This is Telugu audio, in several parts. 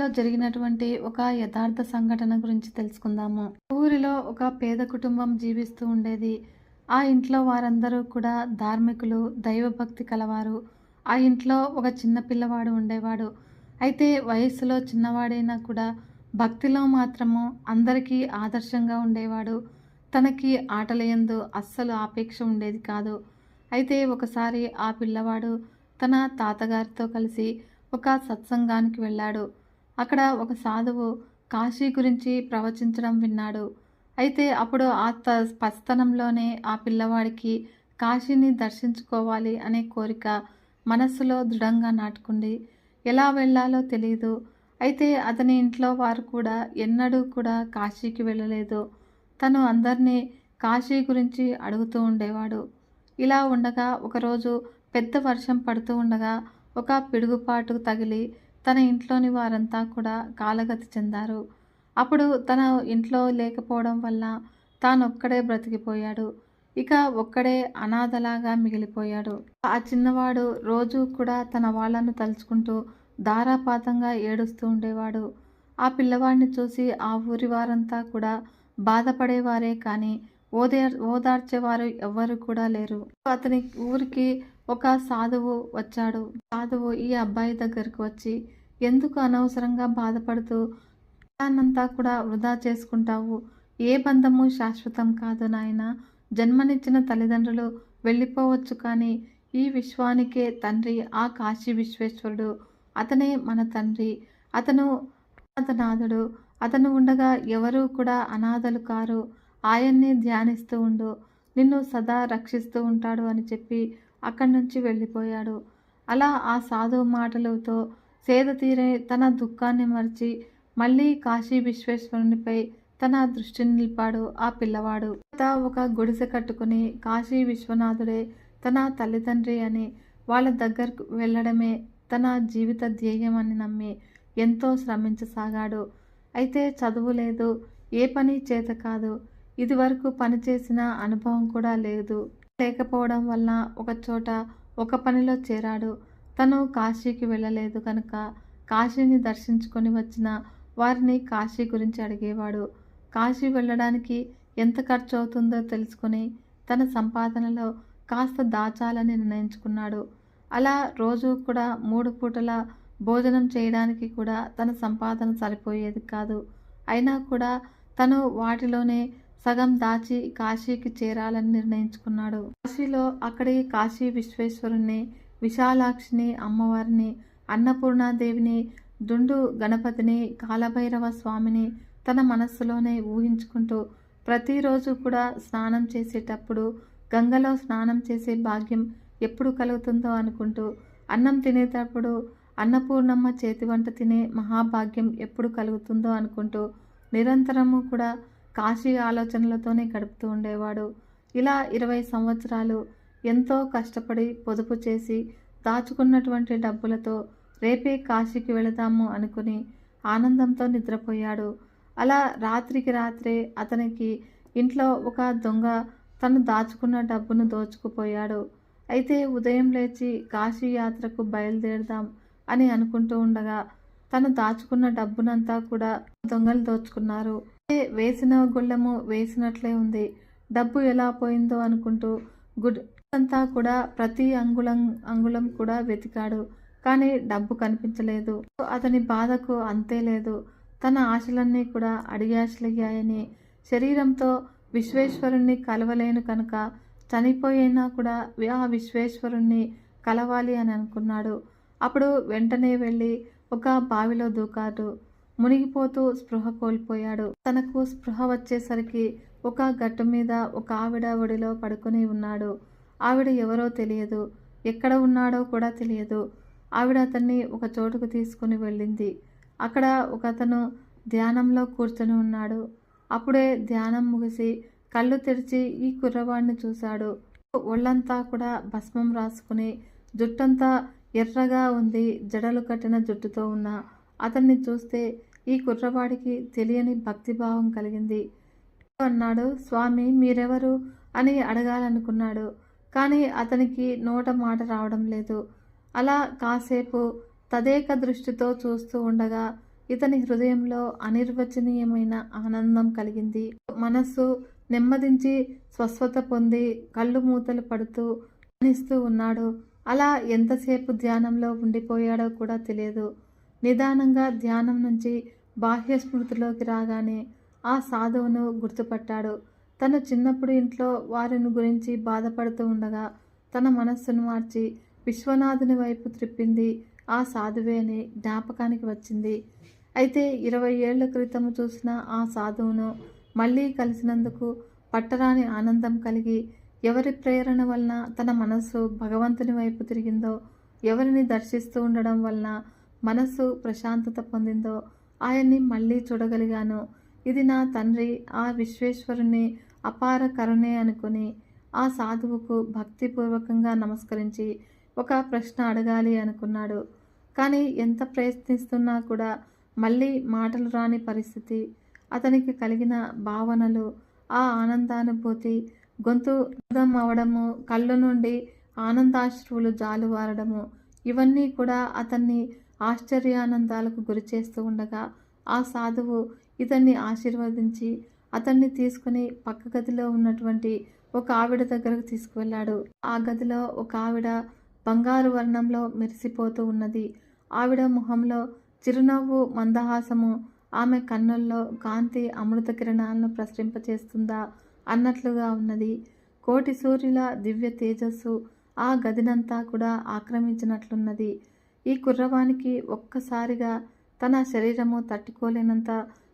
ఊరిలో జరిగినటువంటి ఒక యథార్థ సంఘటన గురించి తెలుసుకుందాము. ఊరిలో ఒక పేద కుటుంబం జీవిస్తూ ఉండేది. ఆ ఇంట్లో వారందరూ కూడా ధార్మికులు దైవభక్తి కలవారు. ఆ ఇంట్లో ఒక చిన్న పిల్లవాడు ఉండేవాడు. అయితే వయస్సులో చిన్నవాడైనా కూడా భక్తిలో మాత్రము అందరికీ ఆదర్శంగా ఉండేవాడు. తనకి ఆటలయందు అస్సలు ఆపేక్ష ఉండేది కాదు. అయితే ఒకసారి ఆ పిల్లవాడు తన తాతగారితో కలిసి ఒక సత్సంగానికి వెళ్ళాడు. అక్కడ ఒక సాధువు కాశీ గురించి ప్రవచించడం విన్నాడు. అయితే అప్పుడు ఆ త పస్తనంలోనే ఆ పిల్లవాడికి కాశీని దర్శించుకోవాలి అనే కోరిక మనస్సులో దృఢంగా నాటుకుంది. ఎలా వెళ్ళాలో తెలియదు అయితే అతని ఇంట్లో వారు కూడా ఎన్నడూ కూడా కాశీకి వెళ్ళలేదు. తను అందరినీ కాశీ గురించి అడుగుతూ ఉండేవాడు. ఇలా ఉండగా ఒకరోజు పెద్ద వర్షం పడుతూ ఉండగా ఒక పిడుగుపాటు తగిలి తన ఇంట్లోని వారంతా కూడా కాలగతి చెందారు. అప్పుడు తన ఇంట్లో లేకపోవడం వల్ల తానొక్కడే బ్రతికిపోయాడు. ఇక ఒక్కడే అనాథలాగా మిగిలిపోయాడు. ఆ చిన్నవాడు రోజు కూడా తన వాళ్ళను తలుచుకుంటూ ధారాపాతంగా ఏడుస్తూ ఉండేవాడు. ఆ పిల్లవాడిని చూసి ఆ ఊరి వారంతా కూడా బాధపడేవారే కానీ ఓదే ఓదార్చేవారు ఎవ్వరు కూడా లేరు. అతని ఊరికి ఒక సాధువు వచ్చాడు. సాధువు ఈ అబ్బాయి దగ్గరకు వచ్చి ఎందుకు అనవసరంగా బాధపడుతూ దాన్నంతా కూడా వృధా చేసుకుంటావు? ఏ బంధము శాశ్వతం కాదు నాయన. జన్మనిచ్చిన తల్లిదండ్రులు వెళ్ళిపోవచ్చు కానీ ఈ విశ్వానికే తండ్రి ఆ కాశీ విశ్వేశ్వరుడు. అతనే మన తండ్రి. అతను అతనాథుడు అతను ఉండగా ఎవరూ కూడా అనాథలు కారు. ఆయన్నే ధ్యానిస్తూ ఉండు. నిన్ను సదా రక్షిస్తూ ఉంటాడు అని చెప్పి అక్కడి నుంచి వెళ్ళిపోయాడు. అలా ఆ సాధువు మాటలతో సేద తీరే తన దుఃఖాన్ని మరిచి మళ్ళీ కాశీ విశ్వేశ్వరునిపై తన దృష్టిని నిలిపాడు ఆ పిల్లవాడు. తా ఒక గుడిసె కట్టుకుని కాశీ విశ్వనాథుడే తన తల్లిదండ్రి అని వాళ్ళ దగ్గరకు వెళ్ళడమే తన జీవిత ధ్యేయం అని నమ్మి ఎంతో శ్రమించసాగాడు. అయితే చదువు లేదు ఏ పని చేత కాదు ఇదివరకు పనిచేసిన అనుభవం కూడా లేదు. లేకపోవడం వల్ల ఒక చోట ఒక పనిలో చేరాడు. తను కాశీకి వెళ్ళలేదు కనుక కాశీని దర్శించుకొని వచ్చిన వారిని కాశీ గురించి అడిగేవాడు. కాశీ వెళ్ళడానికి ఎంత ఖర్చు అవుతుందో తెలుసుకొని తన సంపాదనలో కాస్త దాచాలని నిర్ణయించుకున్నాడు. అలా రోజు కూడా మూడు పూటల భోజనం చేయడానికి కూడా తన సంపాదన సరిపోయేది కాదు. అయినా కూడా తను వాటిలోనే సగం దాచి కాశీకి చేరాలని నిర్ణయించుకున్నాడు. కాశీలో అక్కడి కాశీ విశ్వేశ్వరుణ్ణి విశాలాక్షిని అమ్మవారిని అన్నపూర్ణాదేవిని దుండు గణపతిని కాలభైరవ స్వామిని తన మనస్సులోనే ఊహించుకుంటూ ప్రతిరోజు కూడా స్నానం చేసేటప్పుడు గంగలో స్నానం చేసే భాగ్యం ఎప్పుడు కలుగుతుందో అనుకుంటూ అన్నం తినేటప్పుడు అన్నపూర్ణమ్మ చేతి వంట తినే మహాభాగ్యం ఎప్పుడు కలుగుతుందో అనుకుంటూ నిరంతరము కూడా కాశీ ఆలోచనలతోనే గడుపుతూ ఉండేవాడు. ఇలా ఇరవై సంవత్సరాలు ఎంతో కష్టపడి పొదుపు చేసి దాచుకున్నటువంటి డబ్బులతో రేపే కాశీకి వెళదాము అనుకుని ఆనందంతో నిద్రపోయాడు. అలా రాత్రికి రాత్రే అతనికి ఇంట్లో ఒక దొంగ తను దాచుకున్న డబ్బును దోచుకుపోయాడు. అయితే ఉదయం లేచి కాశీ యాత్రకు బయలుదేరదాం అని అనుకుంటూ ఉండగా తను దాచుకున్న డబ్బునంతా కూడా దొంగలు దోచుకున్నారు. వేసిన గుళ్ళము వేసినట్లే ఉంది. డబ్బు ఎలా పోయిందో అనుకుంటూ గుడ్ అంతా కూడా ప్రతి అంగుళం అంగుళం కూడా వెతికాడు. కానీ డబ్బు కనిపించలేదు. అతని బాధకు అంతే లేదు. తన ఆశలన్నీ కూడా అడిగాశలయ్యాయని. శరీరంతో విశ్వేశ్వరుణ్ణి కలవలేను కనుక చనిపోయినా కూడా ఆ విశ్వేశ్వరుణ్ణి కలవాలి అని అనుకున్నాడు. అప్పుడు వెంటనే వెళ్ళి ఒక బావిలో దూకాడు. మునిగిపోతూ స్పృహ కోల్పోయాడు. తనకు స్పృహ వచ్చేసరికి ఒక గట్టు మీద ఒక ఆవిడ ఒడిలో పడుకొని ఉన్నాడు. ఆవిడ ఎవరో తెలియదు. ఎక్కడ ఉన్నాడో కూడా తెలియదు. ఆవిడ అతన్ని ఒక చోటుకు తీసుకుని వెళ్ళింది. అక్కడ ఒక అతను ధ్యానంలో కూర్చొని ఉన్నాడు. అప్పుడే ధ్యానం ముగిసి కళ్ళు తెరిచి ఈ కుర్రవాడిని చూశాడు. ఒళ్ళంతా కూడా భస్మం రాసుకుని జుట్టంతా ఎర్రగా ఉంది జడలు కట్టిన జుట్టుతో ఉన్న. అతన్ని చూస్తే ఈ కుర్రవాడికి తెలియని భక్తిభావం కలిగింది. అన్నాడు స్వామి మీరెవరు? అని అడగాలనుకున్నాడు. కానీ అతనికి నోట మాట రావడం లేదు. అలా కాసేపు తదేక దృష్టితో చూస్తూ ఉండగా ఇతని హృదయంలో అనిర్వచనీయమైన ఆనందం కలిగింది. మనస్సు నెమ్మదించి స్వస్థత పొంది కళ్ళు మూతలు పడుతూ ధ్యానిస్తూ ఉన్నాడు. అలా ఎంతసేపు ధ్యానంలో ఉండిపోయాడో కూడా తెలియదు. నిదానంగా ధ్యానం నుంచి బాహ్య స్మృతిలోకి రాగానే ఆ సాధువును గుర్తుపట్టాడు. తను చిన్నప్పుడు ఇంట్లో వారిని గురించి బాధపడుతూ ఉండగా తన మనస్సును మార్చి విశ్వనాథుని వైపు త్రిప్పింది. ఆ సాధువే అని జ్ఞాపకానికి వచ్చింది. అయితే ఇరవై ఏళ్ళ క్రితం చూసిన ఆ సాధువును మళ్ళీ కలిసినందుకు పట్టరాని ఆనందం కలిగి ఎవరి ప్రేరణ వలన తన మనస్సు భగవంతుని వైపు తిరిగిందో ఎవరిని దర్శిస్తూ ఉండడం వలన మనస్సు ప్రశాంతత పొందిందో ఆయన్ని మళ్ళీ చూడగలిగాను. ఇది నా తండ్రి ఆ విశ్వేశ్వరుని అపార కరుణే అనుకుని ఆ సాధువుకు భక్తిపూర్వకంగా నమస్కరించి ఒక ప్రశ్న అడగాలి అనుకున్నాడు. కానీ ఎంత ప్రయత్నిస్తున్నా కూడా మళ్ళీ మాటలు రాని పరిస్థితి అతనికి కలిగిన భావనలు ఆ ఆనందానుభూతి గొంతు అర్థం అవడము కళ్ళు నుండి ఆనందాశ్రువులు జాలువారడము ఇవన్నీ కూడా అతన్ని ఆశ్చర్యానందాలకు గురి చేస్తూ ఉండగా ఆ సాధువు ఇతన్ని ఆశీర్వదించి అతన్ని తీసుకుని పక్క గదిలో ఉన్నటువంటి ఒక ఆవిడ దగ్గరకు తీసుకువెళ్ళాడు. ఆ గదిలో ఒక ఆవిడ బంగారు వర్ణంలో మెరిసిపోతూ ఉన్నది. ఆవిడ ముఖంలో చిరునవ్వు మందహాసము ఆమె కన్నుల్లో కాంతి అమృత కిరణాలను ప్రసరింపచేస్తుందా అన్నట్లుగా ఉన్నది. కోటి సూర్యుల దివ్య తేజస్సు ఆ గదినంతా కూడా ఆక్రమించినట్లున్నది. ఈ కుర్రవానికి ఒక్కసారిగా తన శరీరము తట్టుకోలేనంత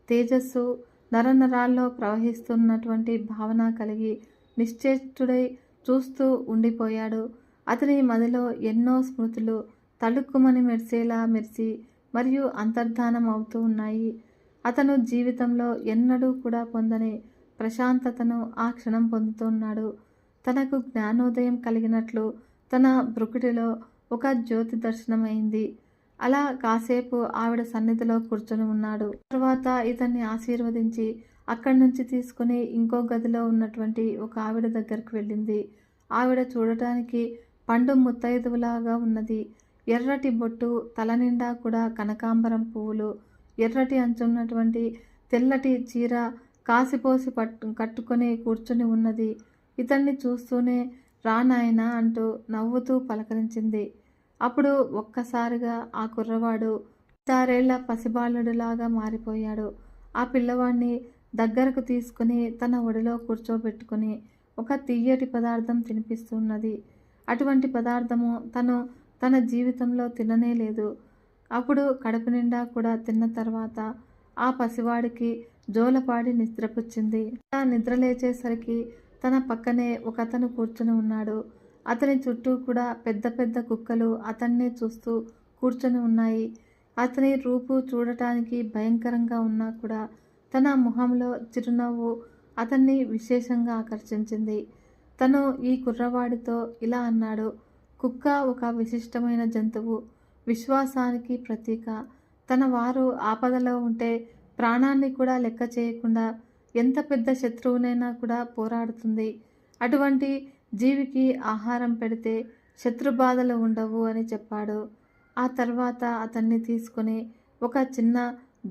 తేజస్సు నరనరాల్లో ప్రవహిస్తున్నటువంటి భావన కలిగి నిశ్చేష్టుడై చూస్తూ ఉండిపోయాడు. అతని మదిలో ఎన్నో స్మృతులు తళుక్కుమని మెరిసేలా మెరిసి మరియు అంతర్ధానం అవుతూ ఉన్నాయి. అతను జీవితంలో ఎన్నడూ కూడా పొందని ప్రశాంతతను ఆ క్షణం పొందుతున్నాడు తనకు జ్ఞానోదయం కలిగినట్లు తన బ్రుకుటిలో ఒక జ్యోతి దర్శనమైంది. అలా కాసేపు ఆవిడ సన్నిధిలో కూర్చొని ఉన్నాడు. తర్వాత ఇతన్ని ఆశీర్వదించి అక్కడి నుంచి తీసుకుని ఇంకో గదిలో ఉన్నటువంటి ఒక ఆవిడ దగ్గరికి వెళ్ళింది. ఆవిడ చూడటానికి పండు ముత్తైదువులాగా ఉన్నది. ఎర్రటి బొట్టు తల నిండా కూడా కనకాంబరం పువ్వులు ఎర్రటి అంచున్నటువంటి తెల్లటి చీర కాసిపోసి పట్టు కట్టుకొని కూర్చుని ఉన్నది. ఇతన్ని చూస్తూనే రా నాయన అంటూ నవ్వుతూ పలకరించింది. అప్పుడు ఒక్కసారిగా ఆ కుర్రవాడు ఆరేళ్ళ పసిబాలుడిలాగా మారిపోయాడు. ఆ పిల్లవాడిని దగ్గరకు తీసుకుని తన ఒడిలో కూర్చోబెట్టుకుని ఒక తీయటి పదార్థం తినిపిస్తున్నది. అటువంటి పదార్థము తను తన జీవితంలో తిననే లేదు. అప్పుడు కడుపు నిండా కూడా తిన్న తర్వాత ఆ పసివాడికి జోలపాడి నిద్రపుచ్చింది. ఆ నిద్ర లేచేసరికి తన పక్కనే ఒక అతను కూర్చుని ఉన్నాడు. అతని చుట్టూ కూడా పెద్ద పెద్ద కుక్కలు అతన్నే చూస్తూ కూర్చొని ఉన్నాయి. అతని రూపు చూడటానికి భయంకరంగా ఉన్నా కూడా తన ముఖంలో చిరునవ్వు అతన్ని విశేషంగా ఆకర్షించింది. తను ఈ కుర్రవాడితో ఇలా అన్నాడు కుక్క ఒక విశిష్టమైన జంతువు విశ్వాసానికి ప్రతీక. తన వారు ఆపదలో ఉంటే ప్రాణాన్ని కూడా లెక్క చేయకుండా ఎంత పెద్ద శత్రువునైనా కూడా పోరాడుతుంది. అటువంటి జీవికి ఆహారం పెడితే శత్రు బాధలు ఉండవు అని చెప్పాడు. ఆ తర్వాత అతన్ని తీసుకొని ఒక చిన్న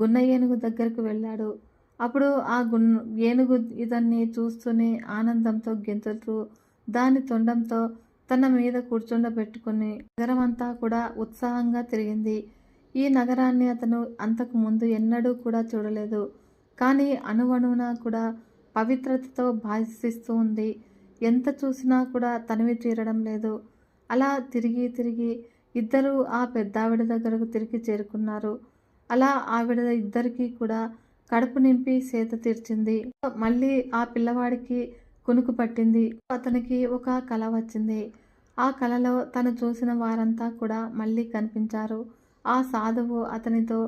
గున్న ఏనుగు దగ్గరకు వెళ్ళాడు. అప్పుడు ఆ గున్ ఏనుగు ఇతన్ని చూస్తూనే ఆనందంతో గెంతుతూ దాని తొండంతో తన మీద కూర్చుండబెట్టుకుని నగరం అంతా కూడా ఉత్సాహంగా తిరిగింది. ఈ నగరాన్ని అతను అంతకు ముందు ఎన్నడూ కూడా చూడలేదు. కానీ అణువణువున కూడా పవిత్రతతో భాషిస్తూ ఉంది. ఎంత చూసినా కూడా తనివి తీరడం లేదు. అలా తిరిగి తిరిగి ఇద్దరు ఆ పెద్దావిడ దగ్గరకు తిరిగి చేరుకున్నారు. అలా ఆవిడ ఇద్దరికీ కూడా కడుపు నింపి సేత తీర్చింది. మళ్ళీ ఆ పిల్లవాడికి కునుకు పట్టింది. అతనికి ఒక కళ వచ్చింది. ఆ కళలో తను చూసిన వారంతా కూడా మళ్ళీ కనిపించారు. ఆ సాధువు అతనితో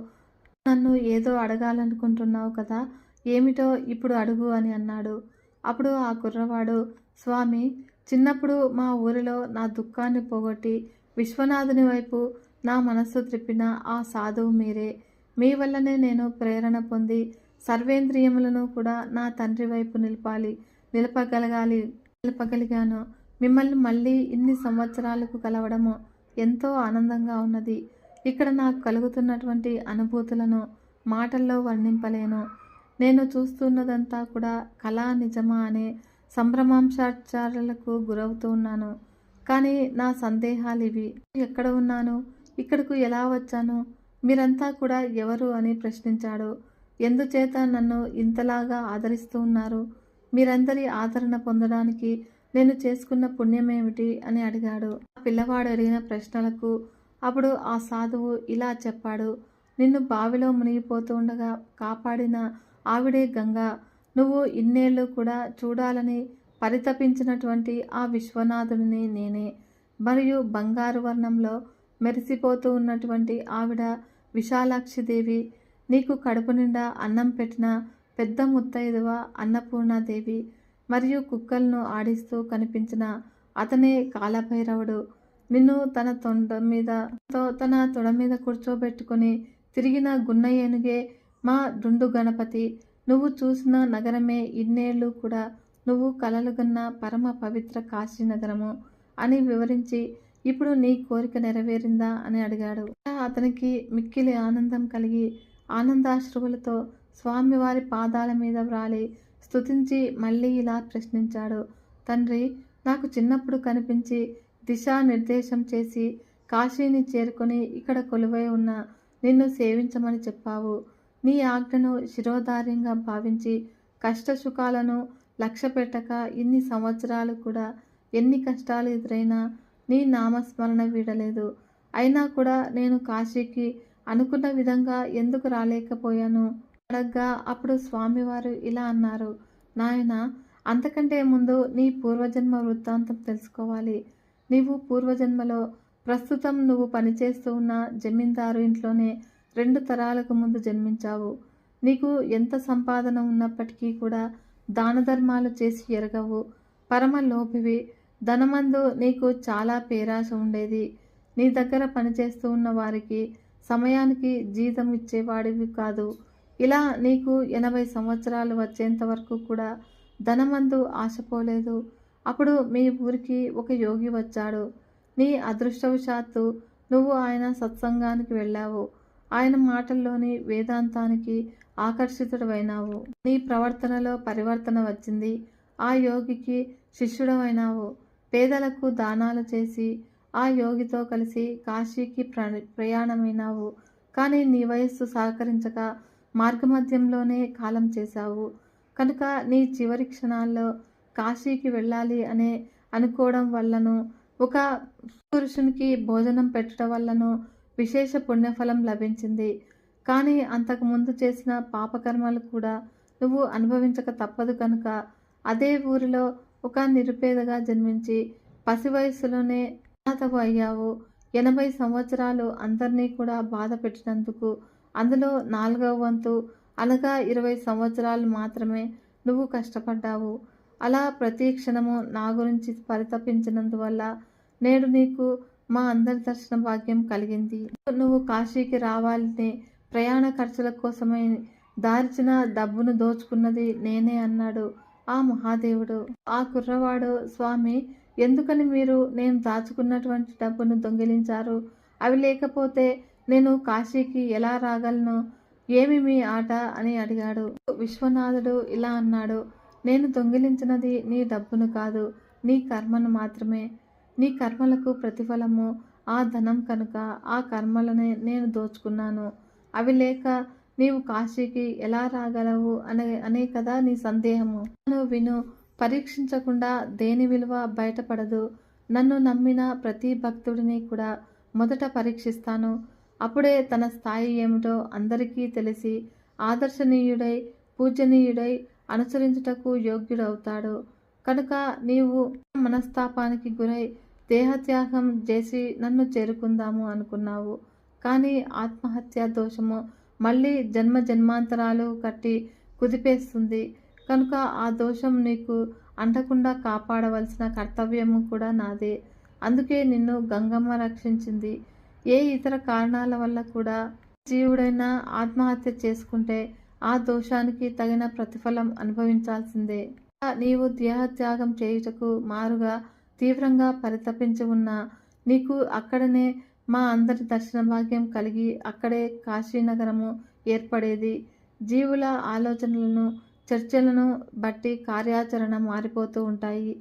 నన్ను ఏదో అడగాలనుకుంటున్నావు కదా ఏమిటో ఇప్పుడు అడుగు అని అన్నాడు. అప్పుడు ఆ కుర్రవాడు స్వామి చిన్నప్పుడు మా ఊరిలో నా దుఃఖాన్ని పోగొట్టి విశ్వనాథుని వైపు నా మనస్సు త్రిప్పిన ఆ సాధువు మీరే. మీ వల్లనే నేను ప్రేరణ పొంది సర్వేంద్రియములను కూడా నా తండ్రి వైపు నిలపాలి నిలపగలగాలి నిలపగలిగాను. మిమ్మల్ని మళ్ళీ ఇన్ని సంవత్సరాలకు కలవడము ఎంతో ఆనందంగా ఉన్నది. ఇక్కడ నాకు కలుగుతున్నటువంటి అనుభూతులను మాటల్లో వర్ణింపలేను. నేను చూస్తున్నదంతా కూడా కళా నిజమా అనే సంభ్రమాంశాచారాలకు గురవుతూ ఉన్నాను. కానీ నా సందేహాలు ఇవి. ఎక్కడ ఉన్నాను? ఇక్కడకు ఎలా వచ్చాను? మీరంతా కూడా ఎవరు అని ప్రశ్నించాడు. ఎందుచేత నన్ను ఇంతలాగా ఆదరిస్తూ ఉన్నారు? మీరందరి ఆదరణ పొందడానికి నేను చేసుకున్న పుణ్యమేమిటి అని అడిగాడు. పిల్లవాడు అడిగిన ప్రశ్నలకు అప్పుడు ఆ సాధువు ఇలా చెప్పాడు నిన్ను బావిలో మునిగిపోతూ ఉండగా కాపాడిన ఆవిడే గంగ. నువ్వు ఇన్నేళ్ళు కూడా చూడాలని పరితపించినటువంటి ఆ విశ్వనాథుడిని నేనే. మరియు బంగారు వర్ణంలో మెరిసిపోతూ ఉన్నటువంటి ఆవిడ విశాలాక్షిదేవి నీకు కడుపు నిండా అన్నం పెట్టిన పెద్ద ముత్తైదువ అన్నపూర్ణాదేవి మరియు కుక్కలను ఆడిస్తూ కనిపించిన అతనే కాలభైరవుడు. నిన్ను తన తొండ మీద తో తన తొడ మీద కూర్చోబెట్టుకుని తిరిగిన గున్న ఏనుగే మా డుండు గణపతి నువ్వు చూసిన నగరమే ఇన్నేళ్ళు కూడా నువ్వు కలలుగన్న పరమ పవిత్ర కాశీ నగరము అని వివరించి ఇప్పుడు నీ కోరిక నెరవేరిందా అని అడిగాడు. అతనికి మిక్కిలి ఆనందం కలిగి ఆనందాశ్రువులతో స్వామివారి పాదాల మీద వ్రాలి స్తుతించి మళ్ళీ ఇలా ప్రశ్నించాడు. తండ్రి నాకు చిన్నప్పుడు కనిపించి దిశానిర్దేశం చేసి కాశీని చేరుకొని ఇక్కడ కొలువై ఉన్న నిన్ను సేవించమని చెప్పావు. నీ ఆజ్ఞను శిరోధార్యంగా భావించి కష్టసుఖాలను లక్ష్య పెట్టక ఇన్ని సంవత్సరాలు కూడా ఎన్ని కష్టాలు ఎదురైనా నీ నామస్మరణ వీడలేదు. అయినా కూడా నేను కాశీకి అనుకున్న విధంగా ఎందుకు రాలేకపోయాను? అడగ్గా అప్పుడు స్వామివారు ఇలా అన్నారు. నాయన అంతకంటే ముందు నీ పూర్వజన్మ వృత్తాంతం తెలుసుకోవాలి. నీవు పూర్వజన్మలో ప్రస్తుతం నువ్వు పనిచేస్తూ ఉన్న జమీందారు ఇంట్లోనే రెండు తరాలకు ముందు జన్మించావు. నీకు ఎంత సంపాదన ఉన్నప్పటికీ కూడా దాన ధర్మాలు చేసి ఎరగవు. పరమ లోపివి. ధనమందు నీకు చాలా పేరాశ ఉండేది. నీ దగ్గర పనిచేస్తూ ఉన్న వారికి సమయానికి జీతం ఇచ్చేవాడివి కాదు. ఇలా నీకు ఎనభై సంవత్సరాలు వచ్చేంత వరకు కూడా ధనమందు ఆశపోలేదు అప్పుడు మీ ఊరికి ఒక యోగి వచ్చాడు. నీ అదృష్టవశాత్తు నువ్వు ఆయన సత్సంగానికి వెళ్ళావు. ఆయన మాటల్లోని వేదాంతానికి ఆకర్షితుడవైనావు. నీ ప్రవర్తనలో పరివర్తన వచ్చింది. ఆ యోగికి శిష్యుడవైనావు. పేదలకు దానాలు చేసి ఆ యోగితో కలిసి కాశీకి ప్ర ప్రయాణమైనావు. కానీ నీ వయస్సు సహకరించక మార్గమధ్యంలోనే కాలం చేశావు. కనుక నీ చివరి క్షణాల్లో కాశీకి వెళ్ళాలి అనే అనుకోవడం వల్లను ఒక పురుషునికి భోజనం పెట్టడం వల్లను విశేష పుణ్యఫలం లభించింది. కానీ అంతకు ముందు చేసిన పాపకర్మలు కూడా నువ్వు అనుభవించక తప్పదు కనుక అదే ఊరిలో ఒక నిరుపేదగా జన్మించి పసి వయస్సులోనే అనాథవు అయ్యావు. ఎనభై సంవత్సరాలు అందరినీ కూడా బాధ పెట్టినందుకు అందులో నాలుగవ వంతు అనగా ఇరవై సంవత్సరాలు మాత్రమే నువ్వు కష్టపడ్డావు. అలా ప్రతి క్షణము నా గురించి పరితపించినందువల్ల నేడు నీకు మా అందరి దర్శన భాగ్యం కలిగింది. నువ్వు కాశీకి రావాలని ప్రయాణ ఖర్చుల కోసమై దాల్చిన డబ్బును దోచుకున్నది నేనే అన్నాడు ఆ మహాదేవుడు. ఆ కుర్రవాడు స్వామి ఎందుకని మీరు నేను దాచుకున్నటువంటి డబ్బును దొంగిలించారు? అవి లేకపోతే నేను కాశీకి ఎలా రాగలను? ఏమి మీ ఆట? అని అడిగాడు. విశ్వనాథుడు ఇలా అన్నాడు నేను దొంగిలించినది నీ డబ్బును కాదు నీ కర్మను మాత్రమే. నీ కర్మలకు ప్రతిఫలము ఆ ధనం కనుక ఆ కర్మలనే నేను దోచుకున్నాను. అవి లేక నీవు కాశీకి ఎలా రాగలవు అనే అనే కదా నీ సందేహము. నన్ను విను పరీక్షించకుండా దేని విలువ బయటపడదు. నన్ను నమ్మిన ప్రతి భక్తుడిని కూడా మొదట పరీక్షిస్తాను. అప్పుడే తన స్థాయి ఏమిటో అందరికీ తెలిసి ఆదర్శనీయుడై పూజనీయుడై అనుసరించుటకు యోగ్యుడవుతాడు. కనుక నీవు మనస్తాపానికి గురై దేహత్యాగం చేసి నన్ను చేరుకుందాము అనుకున్నావు. కానీ ఆత్మహత్య దోషము మళ్ళీ జన్మ జన్మాంతరాలు కట్టి కుదిపేస్తుంది. కనుక ఆ దోషం నీకు అంటకుండా కాపాడవలసిన కర్తవ్యము కూడా నాదే. అందుకే నిన్ను గంగమ్మ రక్షించింది. ఏ ఇతర కారణాల వల్ల కూడా జీవుడైనా ఆత్మహత్య చేసుకుంటే ఆ దోషానికి తగిన ప్రతిఫలం అనుభవించాల్సిందే. నీవు దేహత్యాగం చేయుటకు మారుగా తీవ్రంగా పరితపించి ఉన్న నీకు అక్కడనే మా అందరి దర్శన భాగ్యం కలిగి అక్కడే కాశీనగరము ఏర్పడేది. జీవుల ఆలోచనలను చర్చలను బట్టి కార్యాచరణ మారిపోతూ ఉంటాయి.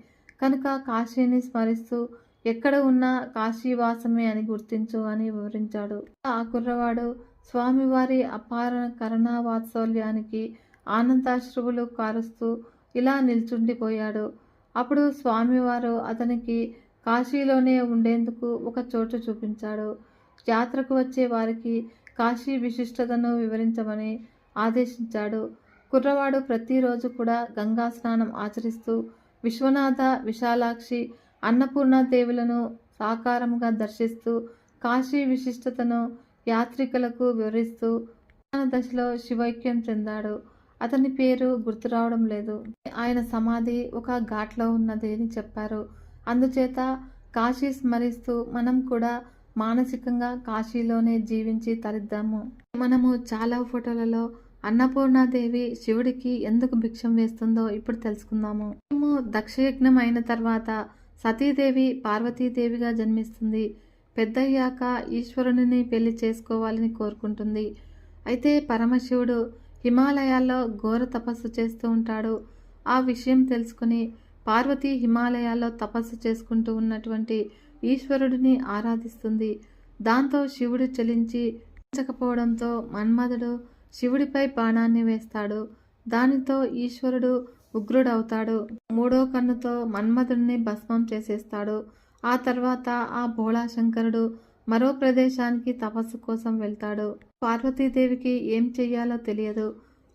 కనుక కాశీని స్మరిస్తూ ఎక్కడ ఉన్నా కాశీవాసమే అని గుర్తించు అని వివరించాడు. ఆ కుర్రవాడు స్వామివారి అపార కరుణావాత్సల్యానికి ఆనందాశ్రువులు కారుస్తూ ఇలా నిల్చుండిపోయాడు. అప్పుడు స్వామివారు అతనికి కాశీలోనే ఉండేందుకు ఒక చోటు చూపించాడు. యాత్రకు వచ్చే వారికి కాశీ విశిష్టతను వివరించమని ఆదేశించాడు. కుర్రవాడు ప్రతిరోజు కూడా గంగా స్నానం ఆచరిస్తూ విశ్వనాథ విశాలాక్షి అన్నపూర్ణ దేవులను సాకారంగా దర్శిస్తూ కాశీ విశిష్టతను యాత్రికులకు వివరిస్తూ ప్రధాన దశలో శివైక్యం చెందాడు. అతని పేరు గుర్తు రావడం లేదు. ఆయన సమాధి ఒక ఘాట్లో ఉన్నది అని చెప్పారు. అందుచేత కాశీ స్మరిస్తూ మనం కూడా మానసికంగా కాశీలోనే జీవించి తరిద్దాము. మనము చాలా ఫోటోలలో అన్నపూర్ణాదేవి శివుడికి ఎందుకు భిక్షం వేస్తుందో ఇప్పుడు తెలుసుకుందాము. మేము దక్షయజ్ఞం అయిన తర్వాత సతీదేవి పార్వతీదేవిగా జన్మిస్తుంది. పెద్దయ్యాక ఈశ్వరుని పెళ్ళి చేసుకోవాలని కోరుకుంటుంది. అయితే పరమశివుడు హిమాలయాల్లో ఘోర తపస్సు చేస్తూ ఉంటాడు. ఆ విషయం తెలుసుకుని పార్వతి హిమాలయాల్లో తపస్సు చేసుకుంటూ ఉన్నటువంటి ఈశ్వరుడిని ఆరాధిస్తుంది. దాంతో శివుడు చలించి చకపోవడంతో మన్మధుడు శివుడిపై బాణాన్ని వేస్తాడు. దానితో ఈశ్వరుడు ఉగ్రుడవుతాడు. మూడో కన్నుతో మన్మధుడిని భస్మం చేసేస్తాడు. ఆ తర్వాత ఆ భోళాశంకరుడు మరో ప్రదేశానికి తపస్సు కోసం వెళ్తాడు. పార్వతీదేవికి ఏం చెయ్యాలో తెలియదు.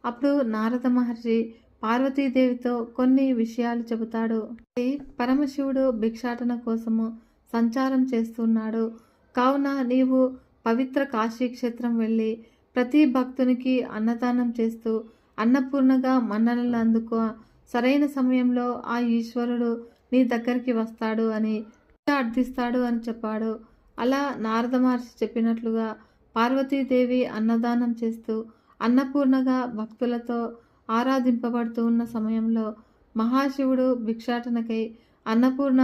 అప్పుడు నారద మహర్షి పార్వతీదేవితో కొన్ని విషయాలు చెబుతాడు. పరమశివుడు భిక్షాటన కోసము సంచారం చేస్తున్నాడు. కావున నీవు పవిత్ర కాశీ క్షేత్రం వెళ్ళి ప్రతి భక్తునికి అన్నదానం చేస్తూ అన్నపూర్ణగా మన్ననలు అందుకో సరైన సమయంలో ఆ ఈశ్వరుడు నీ దగ్గరికి వస్తాడు అని అర్థిస్తాడు అని చెప్పాడు. అలా నారద మహర్షి చెప్పినట్లుగా పార్వతీదేవి అన్నదానం చేస్తూ అన్నపూర్ణగా భక్తులతో ఆరాధింపబడుతూ ఉన్న సమయంలో మహాశివుడు భిక్షాటనకై అన్నపూర్ణ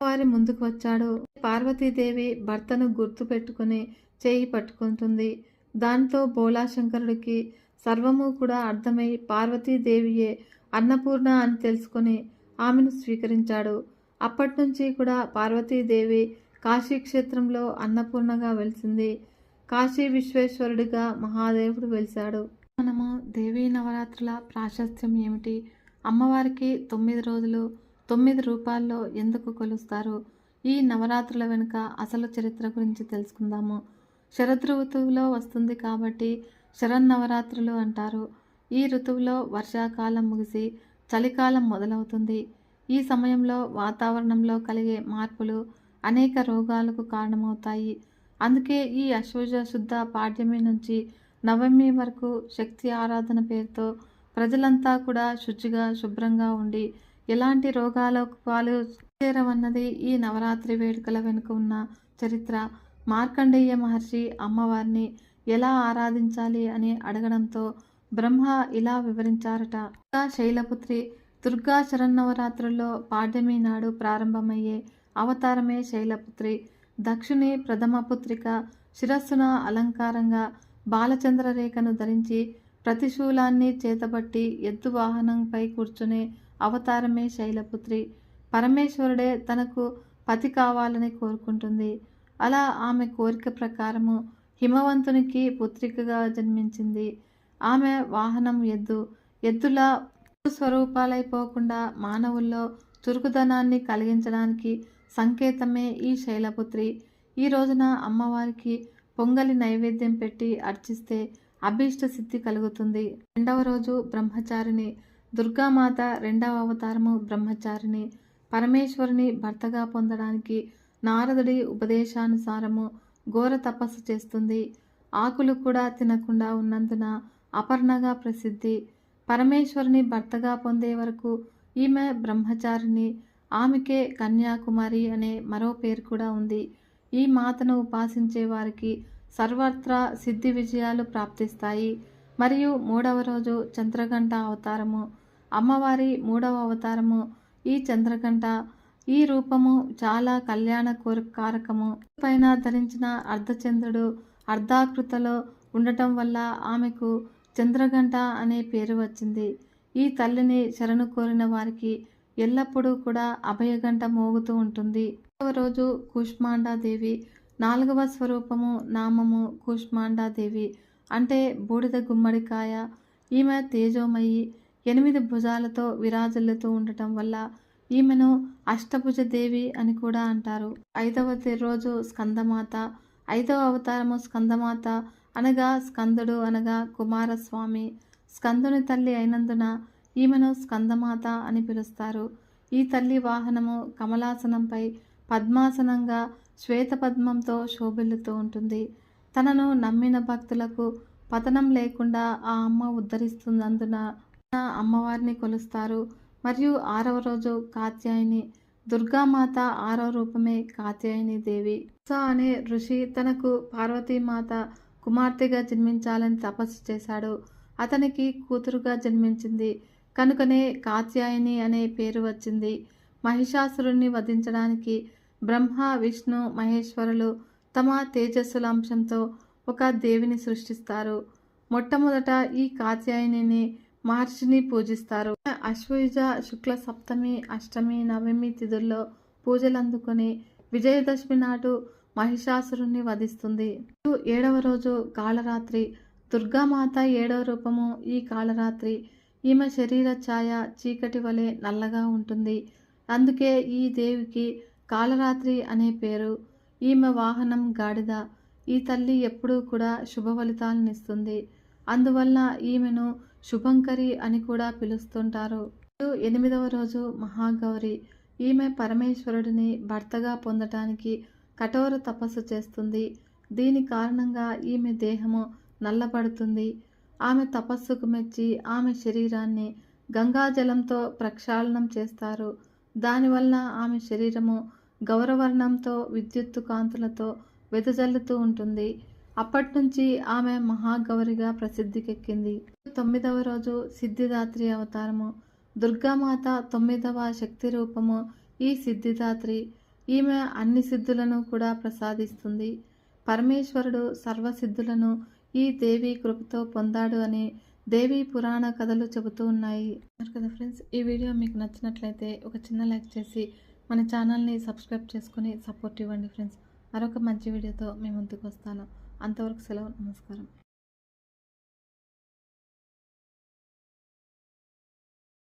వారి ముందుకు వచ్చాడు. పార్వతీదేవి భర్తను గుర్తు పెట్టుకుని చేయి పట్టుకుంటుంది. దాంతో బోలాశంకరుడికి సర్వము కూడా అర్థమై పార్వతీదేవియే అన్నపూర్ణ అని తెలుసుకొని ఆమెను స్వీకరించాడు. అప్పటి నుంచి కూడా పార్వతీదేవి కాశీక్షేత్రంలో అన్నపూర్ణగా వెలిసింది. కాశీ విశ్వేశ్వరుడిగా మహాదేవుడు వెలిశాడు. మనము దేవీ నవరాత్రుల ప్రాశస్త్యం ఏమిటి? అమ్మవారికి తొమ్మిది రోజులు తొమ్మిది రూపాల్లో ఎందుకు కొలుస్తారు? ఈ నవరాత్రుల వెనుక అసలు చరిత్ర గురించి తెలుసుకుందాము. శరద్ ఋతువులో వస్తుంది కాబట్టి శరన్నవరాత్రులు అంటారు. ఈ ఋతువులో వర్షాకాలం ముగిసి చలికాలం మొదలవుతుంది. ఈ సమయంలో వాతావరణంలో కలిగే మార్పులు అనేక రోగాలకు కారణమవుతాయి. అందుకే ఈ అశ్వజ శుద్ధ పాడ్యమి నుంచి నవమి వరకు శక్తి ఆరాధన పేరుతో ప్రజలంతా కూడా శుచిగా శుభ్రంగా ఉండి ఎలాంటి రోగాలకు పాలు చేరవన్నది ఈ నవరాత్రి వేడుకల వెనుక ఉన్న చరిత్ర. మార్కండేయ మహర్షి అమ్మవారిని ఎలా ఆరాధించాలి అని అడగడంతో బ్రహ్మ ఇలా వివరించారట. శైలపుత్రి దుర్గా శరన్నవరాత్రుల్లో పాడ్యమి నాడు ప్రారంభమయ్యే అవతారమే శైలపుత్రి దక్షిణి ప్రథమ పుత్రిక శిరస్సున అలంకారంగా బాలచంద్ర రేఖను ధరించి ప్రతిశూలాన్ని చేతబట్టి ఎద్దు వాహనంపై కూర్చునే అవతారమే శైలపుత్రి. పరమేశ్వరుడే తనకు పతి కావాలని కోరుకుంటుంది. అలా ఆమె కోరిక ప్రకారము హిమవంతునికి పుత్రికగా జన్మించింది. ఆమె వాహనం ఎద్దు ఎద్దుల స్వరూపాలైపోకుండా మానవుల్లో చురుకుదనాన్ని కలిగించడానికి సంకేతమే ఈ శైలపుత్రి. ఈ రోజున అమ్మవారికి పొంగలి నైవేద్యం పెట్టి అర్చిస్తే అభీష్ట సిద్ధి కలుగుతుంది. రెండవ రోజు బ్రహ్మచారిని దుర్గామాత రెండవ అవతారము బ్రహ్మచారిని పరమేశ్వరుని భర్తగా పొందడానికి నారదుడి ఉపదేశానుసారము ఘోర తపస్సు చేస్తుంది. ఆకులు కూడా తినకుండా ఉన్నందున అపర్ణగా ప్రసిద్ధి పరమేశ్వరుని భర్తగా పొందే వరకు ఈమె బ్రహ్మచారిని ఆమెకే కన్యాకుమారి అనే మరో పేరు కూడా ఉంది. ఈ మాతను ఉపాసించే వారికి సర్వత్రా సిద్ధి విజయాలు ప్రాప్తిస్తాయి. మరియు మూడవ రోజు చంద్రగంట అవతారము. అమ్మవారి మూడవ అవతారము. ఈ చంద్రగంట ఈ రూపము చాలా కళ్యాణ కోర కారకము. పైన ధరించిన అర్ధచంద్రుడు అర్ధాకృతలో ఉండటం వల్ల ఆమెకు చంద్రగంట అనే పేరు వచ్చింది. ఈ తల్లిని శరణు కోరిన వారికి ఎల్లప్పుడూ కూడా అభయగంట మోగుతూ ఉంటుంది. రోజు కూష్మాండాదేవి నాలుగవ స్వరూపము నామము కూష్మాండాదేవి అంటే బూడిద గుమ్మడికాయ. ఈమె తేజోమయి ఎనిమిది భుజాలతో విరాజిల్లుతూ ఉండటం వల్ల ఈమెను అష్టభుజ దేవి అని కూడా అంటారు. ఐదవ రోజు స్కందమాత ఐదవ అవతారము స్కందమాత అనగా స్కందుడు అనగా కుమారస్వామి. స్కందుని తల్లి అయినందున ఈమెను స్కందమాత అని పిలుస్తారు. ఈ తల్లి వాహనము కమలాసనంపై పద్మాసనంగా శ్వేతపద్మంతో శోభిల్లుతూ ఉంటుంది. తనను నమ్మిన భక్తులకు పతనం లేకుండా ఆ అమ్మ ఉద్ధరిస్తున్నందున అమ్మవారిని కొలుస్తారు. మరియు ఆరవ రోజు కాత్యాయని దుర్గామాత ఆరవ రూపమే కాత్యాయని దేవి. ఉష అనే ఋషి తనకు పార్వతీమాత కుమార్తెగా జన్మించాలని తపస్సు చేశాడు. అతనికి కూతురుగా జన్మించింది. కనుకనే కాత్యాయని అనే పేరు వచ్చింది. మహిషాసురుణ్ణి వధించడానికి బ్రహ్మ విష్ణు మహేశ్వరులు తమ తేజస్సుల అంశంతో ఒక దేవిని సృష్టిస్తారు. మొట్టమొదట ఈ కాత్యాయనిని మహర్షిని పూజిస్తారు. అశ్వయుజ శుక్ల సప్తమి అష్టమి నవమి తిథుల్లో పూజలు అందుకొని విజయదశమి నాడు మహిషాసురుణ్ణి వధిస్తుంది. ఏడవ రోజు కాళరాత్రి దుర్గామాత ఏడవ రూపము ఈ కాళరాత్రి ఈమె శరీర ఛాయ చీకటి వలె నల్లగా ఉంటుంది. అందుకే ఈ దేవికి కాళరాత్రి అనే పేరు. ఈమె వాహనం గాడిద. ఈ తల్లి ఎప్పుడూ కూడా శుభ ఫలితాలనిస్తుంది అందువల్ల ఈమెను శుభంకరి అని కూడా పిలుస్తుంటారు. ఎనిమిదవ రోజు మహాగౌరి. ఈమె పరమేశ్వరుడిని భర్తగా పొందటానికి కఠోర తపస్సు చేస్తుంది. దీని కారణంగా ఈమె దేహము నల్లబడుతుంది. ఆమె తపస్సుకు మెచ్చి ఆమె శరీరాన్ని గంగాజలంతో ప్రక్షాళనం చేస్తారు. దానివల్ల ఆమె శరీరము గౌరవర్ణంతో విద్యుత్తు కాంతులతో వెదజల్లుతూ ఉంటుంది. అప్పటి నుంచి ఆమె మహాగౌరిగా ప్రసిద్ధికెక్కింది. తొమ్మిదవ రోజు సిద్ధిదాత్రి అవతారము. దుర్గామాత తొమ్మిదవ శక్తి రూపము ఈ సిద్ధిదాత్రి. ఈమె అన్ని సిద్ధులను కూడా ప్రసాదిస్తుంది. పరమేశ్వరుడు సర్వసిద్ధులను ఈ దేవి కృపతో పొందాడు అని దేవి పురాణ కథలు చెబుతూ ఉన్నాయి. కదా ఫ్రెండ్స్. ఈ వీడియో మీకు నచ్చినట్లయితే ఒక చిన్న లైక్ చేసి మన ఛానల్ని సబ్స్క్రైబ్ చేసుకుని సపోర్ట్ ఇవ్వండి ఫ్రెండ్స్. మరొక మంచి వీడియోతో మేము ముందుకు వస్తాను. అంతవరకు సెలవు. నమస్కారం.